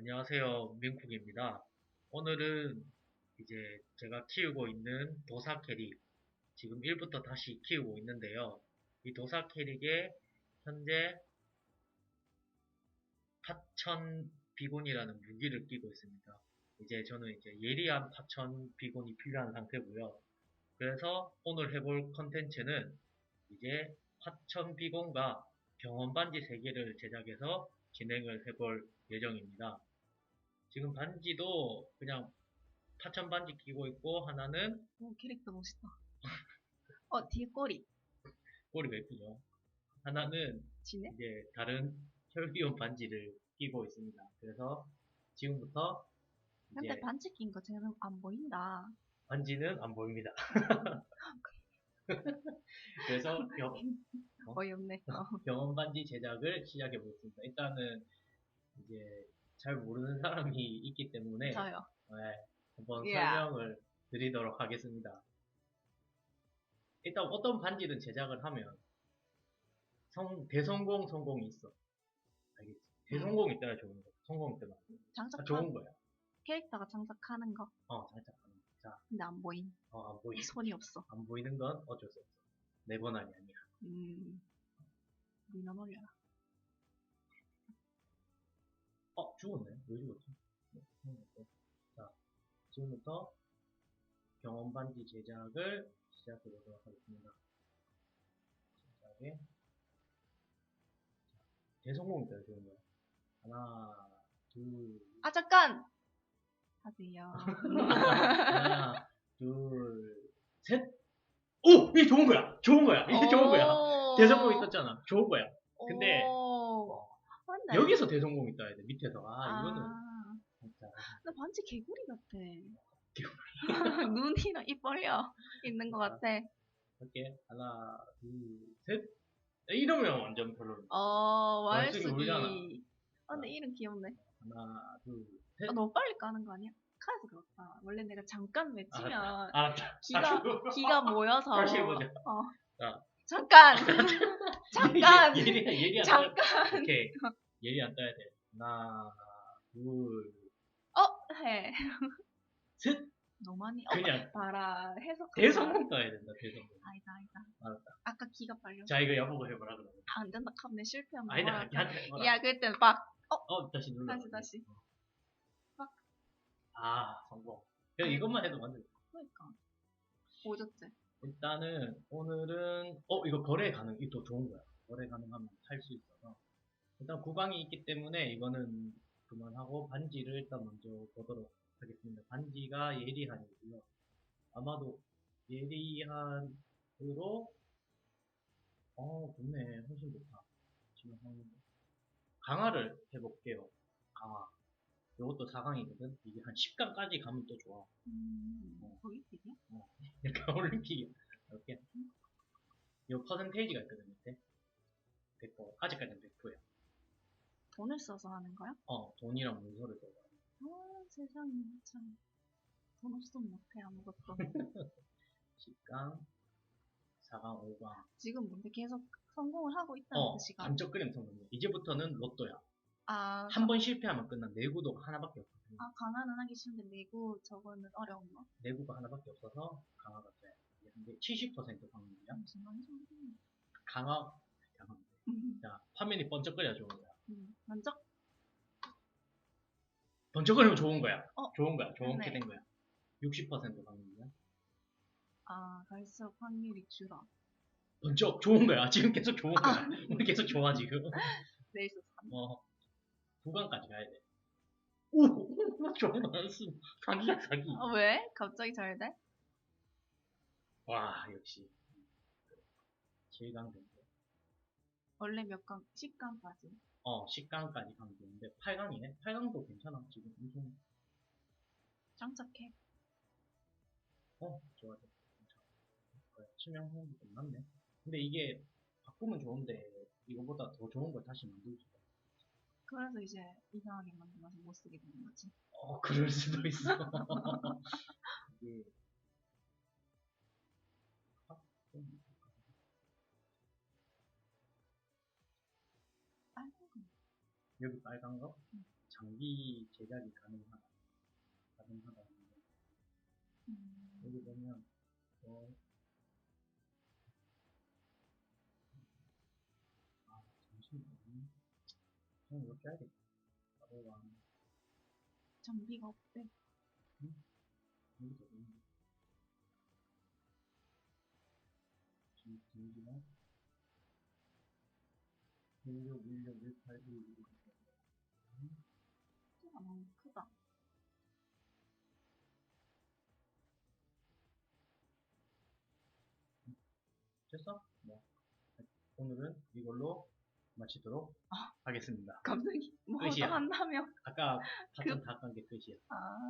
안녕하세요. 민쿡입니다. 오늘은 이제 제가 키우고 있는 도사 캐릭, 지금 1부터 다시 키우고 있는데요. 이 도사 캐릭에 현재 파천 비곤이라는 무기를 끼고 있습니다. 이제 저는 이제 예리한 파천 비곤이 필요한 상태고요. 그래서 오늘 해볼 컨텐츠는 이제 파천 비곤과 병원 반지 3개를 제작해서 진행을 해볼 예정입니다. 지금 반지도 그냥 파천 반지 끼고 있고 하나는 오, 캐릭터 멋있다. 어, 뒤에 꼬리. 꼬리가 예쁘죠. 하나는 지네? 이제 다른 혈기온 반지를 끼고 있습니다. 그래서 지금부터 이제 근데 반지 낀거 쟤는 안 보인다. 반지는 안 보입니다. 그래서 병, 어? 어이없네. 어. 병원 반지 제작을 시작해 보겠습니다. 일단은 이제 잘 모르는 사람이 있기 때문에 저요. 네, 한번 야. 설명을 드리도록 하겠습니다. 일단 어떤 반지든 제작을 하면 성, 대성공, 성공이 있어. 알겠지? 대성공이 있어야 좋은 거야. 성공 안 돼. 아, 장착한 좋은 거야. 캐릭터가 장착하는 거. 어, 살짝 하는 거. 자, 근데 안 보임. 어, 안 보이, 손이 없어. 안 보이는 건 어쩔 수 없어. 내 권한이 아니야. 음. 민원 올려라. 죽었네. 왜 죽었지? 네. 자, 지금부터 병원 반지 제작을 시작해 보도록 하겠습니다. 제작에 자, 대성공 있어요, 좋은 거. 하나, 둘, 아, 잠깐! 하세요. 하나, 둘, 셋. 오, 이게 좋은 거야. 좋은 거야. 이게 좋은 거야. 오. 대성공 있었잖아. 좋은 거야. 근데 오. 맞네. 여기서 있어야 돼. 밑에서. 아, 이거는 아, 진짜. 나 반지 개구리 같아. 눈이랑 입 벌려 있는 것 같아. 할게. 하나, 둘, 셋. 이러면 완전 별로입니다. 어, 말숙이. 울잖아. 아, 근데 이름 귀엽네. 하나, 둘, 셋. 아, 너무 빨리 까는 거 아니야? 카에서 그렇다. 원래 내가 잠깐 외치면 아, 자, 기가, 기가 모여서. 다시 해보자. 어. 자. 잠깐! 잠깐! 예리, 예리, 안 잠깐! 떠야 오케이. 예리 안 떠야 돼. 하나, 둘, 어, 해. 셋. 너무 많이, 어, 그냥 봐라. 해석. 대성공 떠야 된다, 대성공. 아니다, 아니다. 알았다. 아까 기가 빨려. 자, 이거 여보고 해보라, 그러면. 아, 안 된다. 하면 실패하면 아니다, 뭐라 야, 할까? 해봐라. 야, 그때는 막, 어, 다시 눌러. 다시, 다시. 막. 아, 성공. 그냥 이것만 해도 완전. 그러니까. 오졌지? 일단은, 오늘은, 어, 이거 거래 가능, 더 좋은 거야. 거래 가능하면 살수 있어서. 일단 구강이 있기 때문에 이거는 그만하고 반지를 일단 먼저 보도록 하겠습니다. 반지가 예리한이고요. 아마도 예리한으로, 어, 좋네. 훨씬 좋다. 지금 하는 거. 강화를 해볼게요. 강화. 이것도 4강이거든. 이게 한 10강까지 가면 또 좋아. 음, 어. 거기 되게? 약간 올림픽이야. 이렇게. 이 퍼센테이지가 있거든, 밑에. 100%. 아직까지는 100%야. 돈을 써서 하는 거야? 어, 돈이랑 문서를 써봐. 아, 세상에, 참. 돈 없으면 못해, 아무것도. 10강, 4강, 5강. 지금 뭔데 계속 성공을 하고 있다는 어, 뜻이가. 반쪽 그림 성공이야. 이제부터는 로또야. 아, 한 번 실패하면 끝나. 내구도가 하나밖에 없거든. 아, 가난은 하기 쉬운데 내고 저거는 어려운 거? 내구가 하나밖에 없어서 강화가 돼. 근데 70% 확률이야. 무슨 말인지 모르겠네. 강화, 강화. 음, 자, 화면이 번쩍거려야 좋은 거야. 음, 먼저, 번쩍거리면 좋은 거야. 어, 좋은 거야. 좋게 됐네. 된 거야. 60% 확률이야. 아, 갈수록 확률이 줄어. 번쩍 좋은 거야. 지금 계속 좋은 아. 거야. 우리 계속 좋아 지금. 내일서 3. 어, 구강까지 가야 돼. 오, 오, 좋아 나왔어. 사기야 사기. 어, 왜? 갑자기 잘 돼? 와 역시 7강 된대. 원래 몇 강? 10강까지. 어, 10강까지 가면 되는데 8강이네. 8강도 괜찮아 지금 엄청. 장착해. 어, 좋아 좋아. 괜찮아. 그래, 치명성도 끝났네. 근데 이게 바꾸면 좋은데 이거보다 더 좋은 걸 다시 만들 수가. 그래서 이제 이상하게 만들어서 못 쓰게 되는 거지. 어, 그럴 수도 있어. 이게 여기 빨간 거? 응. 장비 제작이 가능하다. 가능하다. 음, 여기 보면 어, 아 잠시만요. 좀 이렇게 해야겠다. 바로가 장비가 없대. 여기도 있는데. 전- 전기 가 16, 16, 18, 1, 2, 소가 너무 크다. 됐어? 뭐 오늘은 이걸로 마치도록 하겠습니다. 갑자기 뭐 끝이야. 한다며. 아까 봤던 다깐 게 끝이야. 아.